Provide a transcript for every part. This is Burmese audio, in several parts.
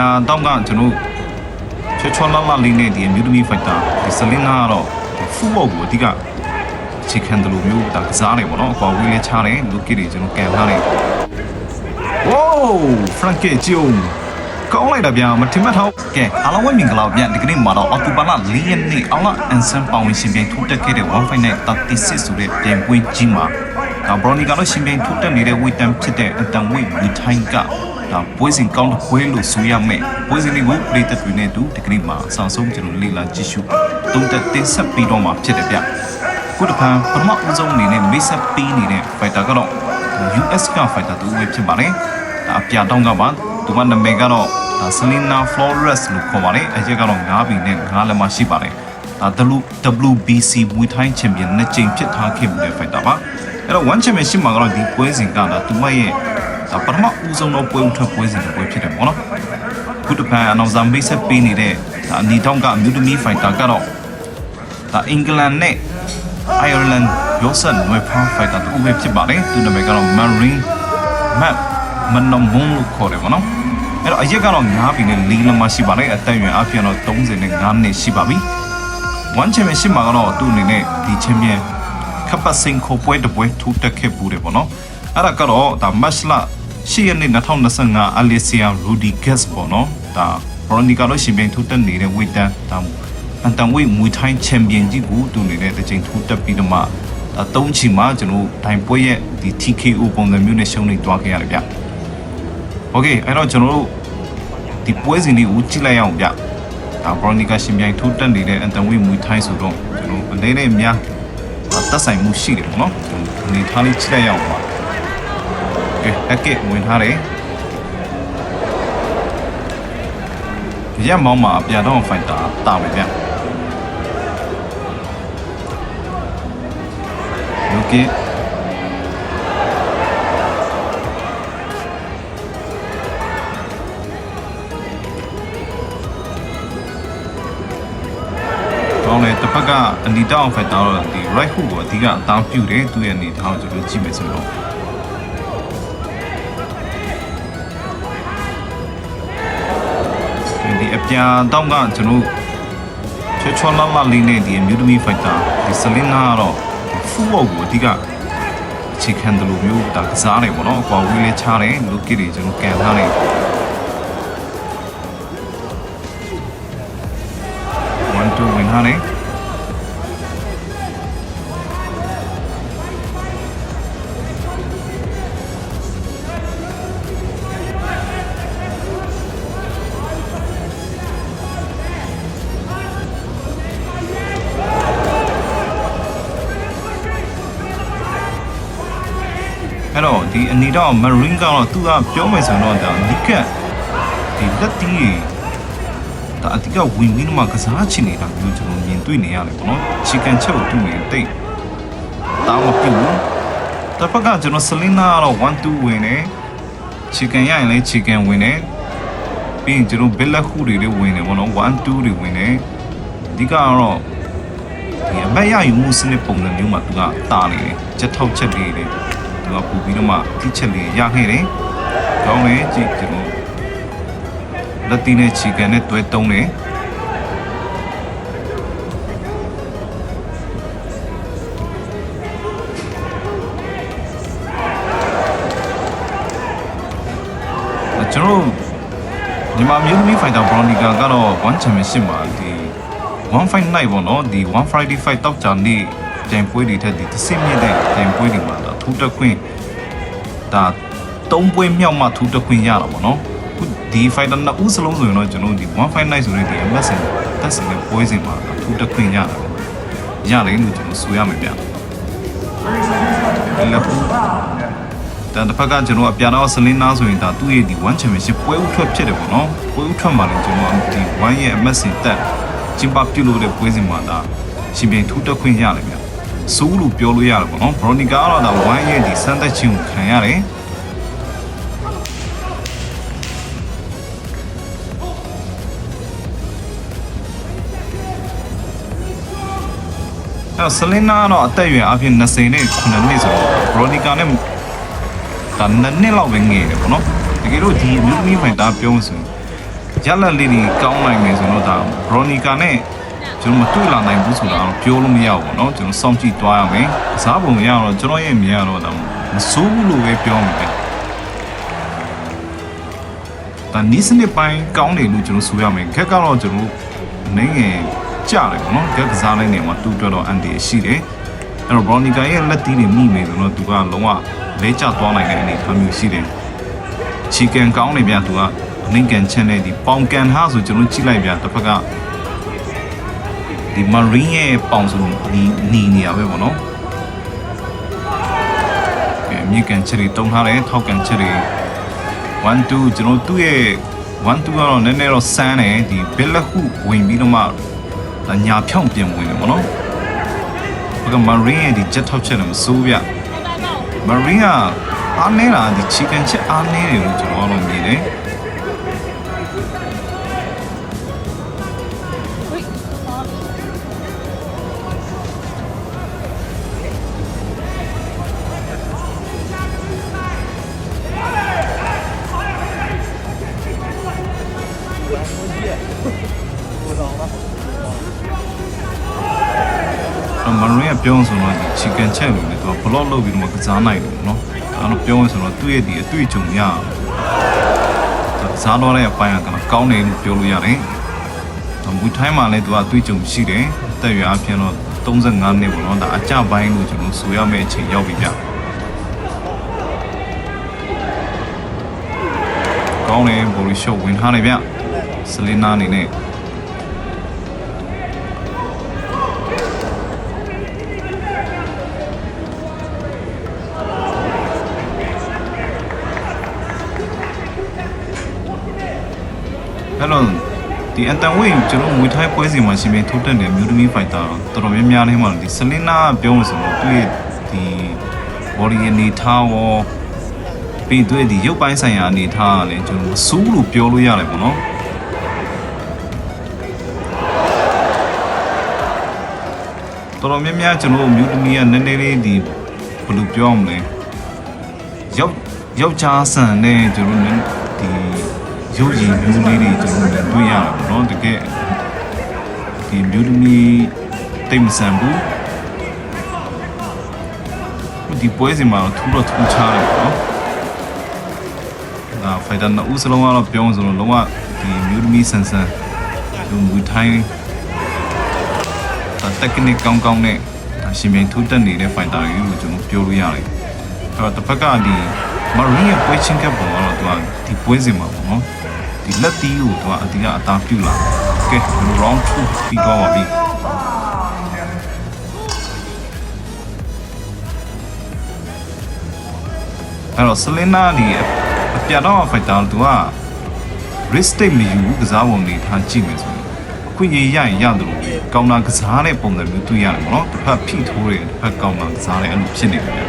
ပြန်တော့ကကျွန်တော်ချောချောလာလာလေးနဲ့ဒီအမျိုးသမီးဖိုက်တာဒီဆလင်းနာကတော့ဖူဘောကိုအဓိကချေခံတယ်လို့မျိုးဒါကစားနေပေါ့နော်အကွာဝေးလေးချတယ်လူကီတွေကျွန်တော်ကန်ထားတယ်ဝိုးဖရန်ကီဂျီယိုကောင်းလိုက်တာဗျာမထင်မှတ်တော့ကဲအားလုံးဝမင်္ဂလာဗျာဒီကနေ့မှာတော့အော်တိုဘာလ၄ရက်နေ့အောင်လာအန်ဆန်ပေါဝင်ရှင်ပြန်ထုတ်တက်ခဲ့တဲ့1 Fight 36ဆိုတဲ့ပြန်ပွဲကြီးမှာဒါဘရိုနီကတော့ရှင်ပြန်ထုတ်တက်နေတဲ့ဝေတန်ဖြစ်တဲ့အတန်ဝေဝီထိုင်းက ဒါပွဲစဉ်ကောင်းတဲ့ပွဲလို့ဆိုရမယ်ပွဲစဉ်လေးကိုပရိသတ်တွေနဲ့အတူဒီကနေ့မှာအဆောင်ဆုံးကျွန်တော်လေ့လာကြည့်ရှုသုံးသက်တင်ဆက်ပြီးတော့မှာဖြစ်တယ်ဗျခုတစ်ခါပထမအဆုံးအနေနဲ့မိတ်ဆက်ပေးနေတဲ့ fighter ကတော့ US က fighter တူဝေဖြစ်ပါတယ်ဒါအပြတောင်းကပါသူမနာမည်ကတော့ဒါ Selena Flores လို့ခေါ်ပါတယ်အရက်ကတော့9ဘီနဲ့9လက်မရှိပါတယ်ဒါ WBC မွေထိုင်းချန်ပီယံနှစ်ကြိမ်ဖြစ်ထားခဲ့မှုတဲ့ fighter ပါအဲ့တော့ one championship မှာကတော့ဒီပွဲစဉ်ကဒါသူမရဲ့ဒါ ပထမဦးဆုံးတော့ပွဲဥထွက်ပွဲစဉ်တစ်ပွဲဖြစ်တယ်ပေါ့နော်ခုတစ်ဖန်အနောက်ဇာမိတ်ဆက်ပေးနေတဲ့ဒါအနီတောင်းကအမျိုးသမီး fighter ကတော့ဒါအင်္ဂလန်နဲ့ Ireland ရောဆက်နွယ်ဖား fighter တူပဲဖြစ်ပါတယ်သူနာမည်ကတော့ Marine Matt မနမုံလို့ခေါ်တယ်ဗောနော်အဲ့တော့အရက်ကတော့9ပြီနဲ့4လမရှိပါနဲ့အသက်အရွယ်အပြင်တော့35နှစ်ရှိပါပြီ one championship မှာကတော့သူ့အနေနဲ့ဒီ champion ခပ်ပတ်စင်ခိုပွဲတစ်ပွဲထူးတက်ခဲ့ပူတယ်ဗောနော်အဲ့ဒါကတော့ဒါ match လ 10ရက်နေ့2025 Alicia Rodriguez ဗောနော်ဒါ Veronica လို့ရှင်ပြိုင်ထူးတက်နေတဲ့ weight တန်းဒါအန်တန်ဝိတ်မွေထိုင်းချန်ပီယံကြီးကိုသူနေတဲ့တစ်ချိန်ထူးတက်ပြီးတော့မှဒါ၃ချီမှာကျွန်တော်ဒိုင်ပွဲရဲ့ဒီ TKO ပုံစံမျိုးနဲ့ရှုံးနေတွားခဲ့ရတယ်ဗျ။ Okay အဲ့တော့ကျွန်တော်တို့ဒီပွဲစဉ်လေးကိုကြည့်လိုက်ရအောင်ဗျ။ဒါဘရိုနီကာရှင်ပြိုင်ထူးတက်နေတဲ့အန်တန်ဝိတ်မွေထိုင်းဆိုတော့ကျွန်တော်အနေနဲ့များသက်ဆိုင်မှုရှိတယ်ပေါ့နော်။ကျွန်တော်အနေထားလေးကြည့်လိုက်ရအောင်ပါ။ Okay အကဲဝင်ထားတယ်။ရက်မောင်းမှာအပြတော့ဖိုက်တာတာပဲဗျ။ Okay ကောင်းတယ်တစ်ဖက်ကအနီတောင်ဖက်တော့ဒီ right hook ကိုအဓိကအသားပြုတယ်သူ့ရဲ့အနေထားကိုကျွန်တော်ကြည့်မယ်ဆိုတော့ ဒီအပြာတောင်ကကျွန်တော်ချေချောလာလာလေးနဲ့ဒီအမျိုးသမီး fighter ဒီဆလင်းနာကတော့ဖူဘောကိုအဓိကအခြေခံတယ်လို့မျိုးဒါကစားတယ်ပေါ့နော်အကွာဝေးလေးချတယ်လူကစ်တွေကျွန်တော်ကန်ထားတယ် ဒီအနေတော့ marine ကတော့သူကပြောမယ်ဆိုတော့ဒါနိကတ်ဒီလက်တီးတွေဒါအဓိကဝင်ပြီးတော့မှကစားချင်နေတာမျိုးကျွန်တော်မြင်တွေ့နေရတယ်ပေါ့နော် chicken ချက်ကိုတွေ့နေတိတ်တောင်းမပြဘူးတစ်ဖက်ကကျွန်တော် Selena ကတော့1 2ဝင်တယ် chicken ရရင်လည်း chicken ဝင်တယ်ပြီးရင်ကျွန်တော် billet ခုတွေလည်းဝင်တယ်ပေါ့နော်1 2တွေဝင်တယ်အဓိကကတော့ဒီအမတ်ရယူမှုစနစ်ပုံစံမျိုးမှာသူကတာနေတယ်ချက်ထောက်ချက်လေးတွေ သူကပူပြီးတော့မှတိချက်လေးရခဲ့တယ်ကောင်းတယ်ကြည့်ကျွန်တော်လက်တီးနဲ့ chicken နဲ့တွဲတုံးတယ်ကျွန်တော်ညီမမျိုးသမီး fighter Veronica ကတော့1 championship မှာဒီ1 fight night ပေါ့နော်ဒီ1 Friday fight တောက်ကြနေ့ ပြန်ပွဲတွေထက်ဒီတစ်စစ်မြင့်တဲ့ပြန်ပွဲတွေမှာဒါထူးတက်ခွင့်ဒါသုံးပွဲမြောက်မှထူးတက်ခွင့်ရတာပေါ့နော်ခုဒီ fighter နှစ်ဦးစလုံးဆိုရင်တော့ကျွန်တော်ဒီ1 fight night ဆိုတဲ့ဒီ MS တက်စင်တဲ့ပွဲစဉ်မှာထူးတက်ခွင့်ရတာရတယ်လို့ကျွန်တော်ဆိုရမယ်ဗျလက်ခုတန်တစ်ဖက်ကကျွန်တော်အပြာတော့ဆလင်းနာဆိုရင်ဒါသူ့ရဲ့ဒီ1 championship ပွဲဥထွက်ဖြစ်တယ်ပေါ့နော်ပွဲဥထွက်မှာလည်းကျွန်တော်ဒီ1ရဲ့ MS တက်ကျင်းပပြုလုပ်တဲ့ပွဲစဉ်မှာဒါရှင်ပြန်ထူးတက်ခွင့်ရတယ်ဗျ ဆိုးလို့ပြောလို့ရတယ်ပေါ့နော်ဘရိုနီကာကတော့ဒါ1ရဲ့ဒီစမ်းသက်ခြင်းကိုခံရတယ်အဲဆလင်းနာကတော့အသက်အရွယ်အပြင်20နဲ့9နှစ်ဆိုတော့ဘရိုနီကာနဲ့ဒါနှစ်နှစ်လောက်ပဲငယ်တယ်ပေါ့နော်တကယ်လို့ဒီအမျိုးသမီးဖိုင်တာပြောလို့ဆိုရင်ရလက်လေးတွေကောင်းနိုင်မယ်ဆိုတော့ဒါဘရိုနီကာနဲ့ ကျွန်တော်မတွေ့လာနိုင်ဘူးဆိုတာတော့ပြောလို့မရဘူးပေါ့နော်ကျွန်တော်စောင့်ကြည့်သွားရမယ်။စားပုံရတော့ကျွန်တော်ရဲ့မြင်ရတော့ဒါမဆိုးဘူးလို့ပဲပြောမှာပဲ။ဒါနီးစနစ်ပိုင်းကောင်းတယ်လို့ကျွန်တော်ဆိုရမယ်။ခက်ကတော့ကျွန်တော်အနေငယ်ကြတယ်ပေါ့နော်။ခက်ကစားလိုက်နေမှာတူတော်တော့အန်တီရှိတယ်။အဲ့တော့ဘရိုနီကာရဲ့လက်သီးတွေမိနေဆိုတော့သူကလုံးဝလဲကျသွားနိုင်တဲ့အနေအထားမျိုးရှိတယ်။ချီကန်ကောင်းနေဗျသူကအနှိမ်ကန်ချက်နဲ့ဒီပေါင်ကန်ဟာဆိုကျွန်တော်ကြည့်လိုက်ဗျတစ်ဖက်က ဒီမရင်းရဲ့ပေါင်ဆိုဒီနီနေရပဲပေါ့နော်ကဲမြေကန်ချက်တွေတုံးထားတယ်ထောက်ကန်ချက်တွေ1 2ကျွန်တော်သူ့ရဲ့1 2ကတော့နည်းနည်းတော့စမ်းတယ်ဒီဘက်လက်ဟုဝင်ပြီးတော့မှဒါညာဖြောင်းပြင်ဝင်တယ်ပေါ့နော်ဘက်ကမရင်းရဲ့ဒီဂျက်ထောက်ချက်လည်းမစိုးဗျမရီးကအားနေတာဒီချီကန်ချက်အားနေတယ်လို့ကျွန်တော်တော့မြင်တယ် တော့မရီးကပြောဆိုတော့ဒီချီကန်ချက်လို့လေသူကဘလော့လုပ်ပြီးတော့မှကစားနိုင်တယ်ပေါ့နော်ဒါတော့ပြောဆိုတော့သူ့ရဲ့ဒီအတွေ့အကြုံရကစားတော့တဲ့အပိုင်းကကောင်းတယ်လို့ပြောလို့ရတယ်မူထိုင်းမှာလည်းသူကအတွေ့အကြုံရှိတယ်တက်ရွယ်အပြင်တော့35နှစ်ပေါ့နော်ဒါအကြပိုင်းလို့ကျွန်တော်ဆိုရမယ့်အချိန်ရောက်ပြီဗျကောင်းတယ်ဘော်ရီရှော့ဝင်ထားတယ်ဗျဆလင်းနာအနေနဲ့ အဲ့တော့ဒီအန်တန်ဝေးကျွန်တော်ငွေထိုင်းပွဲစီမှာရှင်ပြထိုးတက်တဲ့မြူဒမီဖိုက်တာတော်တော်များများလေးမှာဒီဆလင်းနာပြောလို့ဆိုတော့သူ့ရဲ့ဒီ body အနေထားရောပြီးသူ့ရဲ့ဒီရုပ်ပိုင်းဆိုင်ရာအနေထားကလည်းကျွန်တော်စူးလို့ပြောလို့ရတယ်ပေါ့နော်တော်တော်များများကျွန်တော်မြူဒမီကနည်းနည်းလေးဒီဘယ်လိုပြောမလဲယောက်ယောက်ျားဆန်နဲ့ကျွန်တော်ဒီ ရုပ်ရည်မျိုးလေးတွေကျွန်တော်တွေ့ရတာပေါ့နော်တကယ်ဒီမျိုးသမီးတိတ်မဆန်ဘူးဒီပွဲစီမှာတော့ထူတော့ထူချားတယ်ပေါ့နော်ဒါဖိုင်တာနှစ်ဦးစလုံးကတော့ပြောင်းဆိုတော့လုံးဝဒီမျိုးသမီးဆန်ဆန်ဒီမူထိုင်းဒါ technique ကောင်းကောင်းနဲ့ဒါရှင်ပြန်ထိုးတက်နေတဲ့ fighter ကြီးကိုကျွန်တော်ပြောလို့ရတယ်အဲ့တော့တစ်ဖက်ကဒီ Marine ရဲ့ပွဲချင်းကပ်ပုံကတော့သူကဒီပွဲစဉ်မှာပေါ့နော်ဒီလက်တီးကိုသူကအတီးကအသားပြုတ်လာကဲ round 2ပြီးတော့ပါပြီအဲ့တော့ Selena ဒီအပြတ်တော့ fighter သူက risk take မယူဘူးကစားပုံတွေထားကြည့်မယ်ဆိုရင်အခွင့်အရေးရရင်ရတယ်လို့ကောင်တာကစားတဲ့ပုံစံမျိုးတွေ့ရတယ်ပေါ့နော်တစ်ဖက်ဖိထိုးတယ်တစ်ဖက်ကောင်တာကစားတယ်အဲ့လိုဖြစ်နေတယ်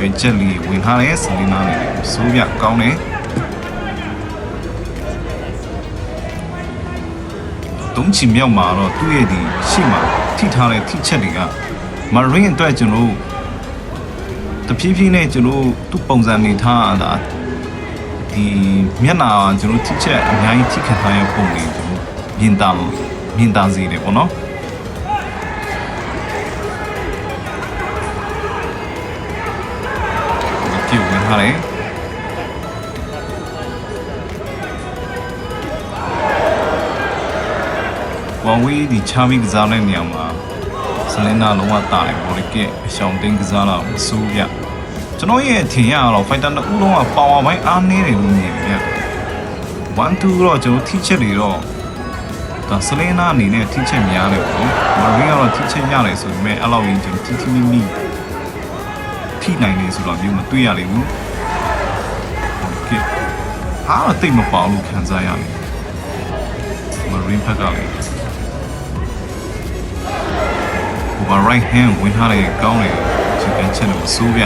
ပဲချက်လီဝင်ထားတယ်ဆလီနာနဲ့စိုးပြကောင်းတယ်တုံးချီမြောက်မှာတော့သူ့ရဲ့ဒီရှေ့မှာထိထားတဲ့ထိချက်တွေကမရင်းအတွက်ကျွန်တော်တဖြည်းဖြည်းနဲ့ကျွန်တော်သူ့ပုံစံနေထားတာဒီမျက်နာကျွန်တော်ထိချက်အများကြီးထိခံထားရပုံတွေကျွန်တော်မြင်တာမြင်တာစီတယ်ပေါ့နော် ထားတယ်ဝါဝီဒီချာမီကစားတဲ့နေရာမှာဆလင်းနာလုံးဝတာတယ်ဘော်ဒီကက်အရှောင်းတင်းကစားတာမစိုးပြကျွန်တော်ရဲ့အထင်ရတော့ဖိုက်တာနှစ်ဦးလုံးကပါဝါပိုင်းအားနည်းတယ်လို့မြင်ပြ1 2တော့ကျွန်တော်ထိချက်တွေတော့ဒါဆလင်းနာအနေနဲ့ထိချက်များတယ်ပေါ့မရီကတော့ထိချက်ရတယ်ဆိုပေမဲ့အဲ့လောက်ရင်ကျွန်တော်ထိထိမိမိ ထိနိုင်နေဆိုတော့မျိုးမတွေ့ရလိမ့်ဘူး။ကဲအားတော့တိတ်မပေါလို့ခံစားရတယ်။မရင်းဖက်ကလည်းဟိုဘ right hand ဝင်ထားတဲ့ကောင်းတယ်ချီကန်ချက်လို့စိုးပြ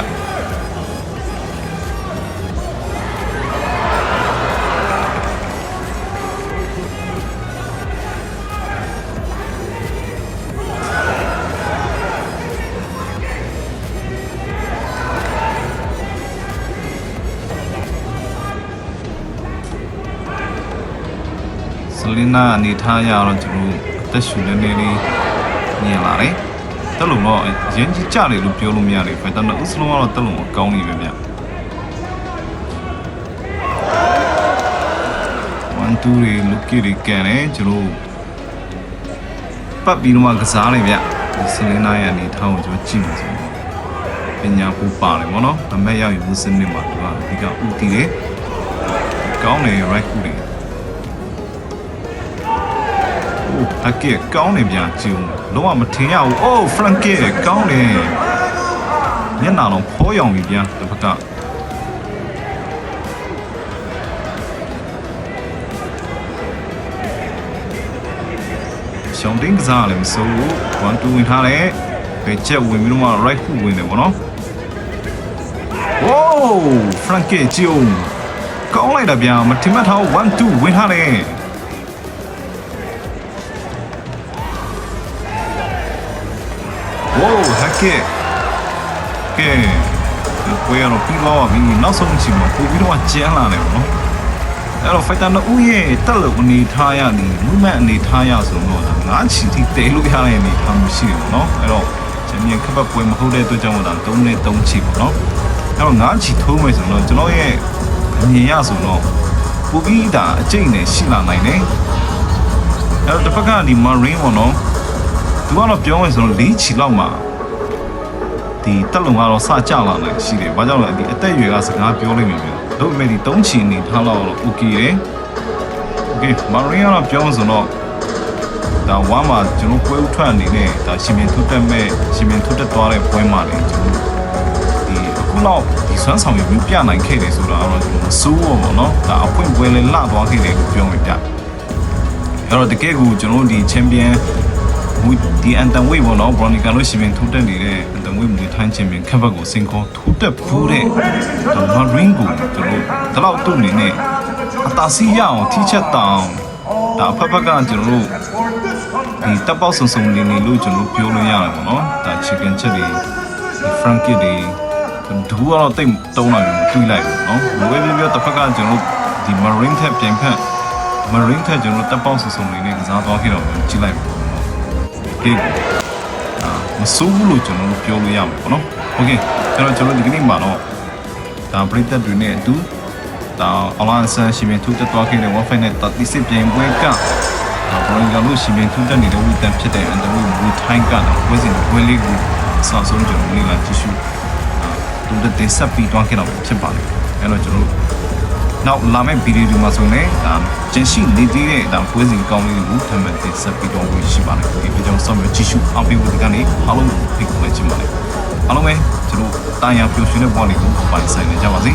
လင်းနာအနေထားရတော့ကျွန်တော်အသက်ရှူနေနေလေးမြင်လာတယ်တက်လုံးတော့အရင်ကြီးကြတယ်လို့ပြောလို့မရဘူးဖိုက်တာနှစ်ဦးစလုံးကတော့တက်လုံးကောင်းနေပဲဗျဝန်တူရီလုကီရီကန်နေကျွန်တော်ပတ်ပြီးတော့မှကစားနေဗျဒီဆလင်းနာရဲ့အနေထားကိုကျွန်တော်ကြည့်မှာဆိုရင်ပညာပူပါတယ်ဗောနော်အမက်ရောက်ရင်ဘူးစနစ်မှာသူကအဓိကဥတည်တယ်ကောင်းတယ် right ခုတယ် အိုးအကဲကောင်းနေပြန်ကြည့်ဦးလုံးဝမထင်ရဘူးအိုးဖရန်ကဲကောင်းတယ်ညနာတော့ဖောရောင်ပြီပြန်တစ်ဖက်ကရှောင်းတင်းကစားလည်းမစိုးဘူး1 2ဝင်ထားတယ်ဘယ်ချက်ဝင်ပြီးတော့မှ right hook ဝင်တယ်ဗောနော်ဝိုးဖရန်ကဲကြည့်ဦးကောင်းလိုက်တာဗျာမထင်မှတ်ထား1 2ဝင်ထားတယ် ဟက်ကဲကဲကိုရတော့ပြီးတော့ပြီးနောက်ဆုံးချိန်မှာပို့ပြီးတော့ကျန်းလာတယ်ဗောနော်အဲ့တော့ fighter နှစ်ဦးရဲ့တက်လို့အနေထားရနေ movement အနေထားရဆိုတော့ငါးချီထိတဲလို့ရတဲ့အနေထားမျိုးရှိတယ်ဗောနော်အဲ့တော့ချန်ပီယံခပ်ပွဲမဟုတ်တဲ့အတွက်ကြောင့်ဒါ3နဲ့3ချီဗောနော်အဲ့တော့ငါးချီထိုးမယ်ဆိုတော့ကျွန်တော်ရဲ့အမြင်ရဆိုတော့ပို့ပြီးတာအကျိတ်နဲ့ရှိလာနိုင်တယ်အဲ့တော့တစ်ဖက်ကဒီ marine ဗောနော်သူကတော့ပြောမယ်ဆိုတော့၄ချီလောက်မှာ ဒီတက်လုံကတော့စကြလာနိုင်ရှိတယ်။ဘာကြောင့်လဲဒီအသက်အရွယ်ကစကားပြောလိုက်မယ်ပြော။ဒါပေမဲ့ဒီ၃ချီနေထားလောက်တော့ okay တယ်။ okay မာရီယာကတော့ပြောမယ်ဆိုတော့ဒါဝမ်းမှာကျွန်တော်ပွဲဥထွက်အနေနဲ့ဒါရှင်မင်းထုတက်မဲ့ရှင်မင်းထုတက်သွားတဲ့ပွဲမှာလေကျွန်တော်ဒီအခုတော့ဒီဆွမ်းဆောင်ရည်မျိုးပြနိုင်ခဲ့တယ်ဆိုတာကတော့ကျွန်တော်မစိုးဘူးပေါ့နော်။ဒါအဖွင့်ပွဲလေးလှသွားခဲ့တယ်လို့ပြောမယ်ဗျ။အဲ့တော့တကယ်ကိုကျွန်တော်ဒီချန်ပီယံဝီဒီအန်တန်ဝေးဘောနော်ဘရိုနီကာလို့ရှိရင်ထိုးတက်နေတဲ့အ န်တန်ဝေးမွေထိုင်းချင်းပင်ခက်ဘက်ကိုစင်ခေါ်ထိုးတက်ဘူးတဲ့ဒါမရင်းကိုကျွန်တော်တလောက်တုံနေနဲ့အတာစီရအောင်ထိချက်တောင်ဒါဖက်ဖက်ကကျွန်တော်တို့ဒီတပ်ပေါက်ဆုံဆုံနေနေလို့ကျွန်တော်ပြောလို့ရတယ်ပေါ့နော်ဒါ chicken ချက်တွေဒီ frankie တွေဒူကတော့တိတ်တုံးလာပြီတွေးလိုက်နော်ဘယ်လိုပြောတစ်ဖက်ကကျွန်တော်ဒီ marine ထက်ပြန်ဖက် marine ထက်ကျွန်တော်တပ်ပေါက်ဆုံဆုံနေနေကစားသွားခဲ့တော့ကြည့်လိုက်ပါဟေးအာ မစိုးဘူးလို့ကျွန်တော်တို့ပြောလို့ရမှာပေါ့နော်โอเคအဲ့တော့ကျွန်တော်ဒီကနေ့မှာတော့ဒါပရိသတ်တွေနဲ့အတူဒါအလာန်ဆန်ရှင်မထူးတက်သွားခဲ့တဲ့ Wi-Fi နဲ့တတိစစ်ပြင်ပွဲကဒါဘရိုင်ကလို့ရှင်မထူးတက်နေတဲ့ဝီတန်ဖြစ်တဲ့အန်တဝီဝီထိုင်းကတော့ပွဲစဉ်ပွဲလေးကိုအစားဆုံးကျွန်တော်လေးလာကြည့်ရှုအာတူတဲ့တင်ဆက်ပြီးသွားခဲ့တော့ဖြစ်ပါလိမ့်အဲ့တော့ကျွန်တော်တို့ နောက်လာမယ့်ဗီဒီယိုမှာဆိုရင်ဒါကျင်ရှိနေသေးတဲ့ဒါပွဲစဉ်ကောင်းလေးတွေကိုထပ်မံတင်ဆက်ပြီးတော့ဝင်ရှိပါတယ်ဒီဗီဒီယိုဆောင်ရကြည့်ရှုအားပေးဖို့ဒီကနေ့အားလုံးကိုဖိတ်ခေါ်လိုက်ချင်ပါတယ်အားလုံးပဲကျွန်တော်တာယာပျော်ရွှင်တဲ့ဘဝလေးကိုပိုင်ဆိုင်နေကြပါစေ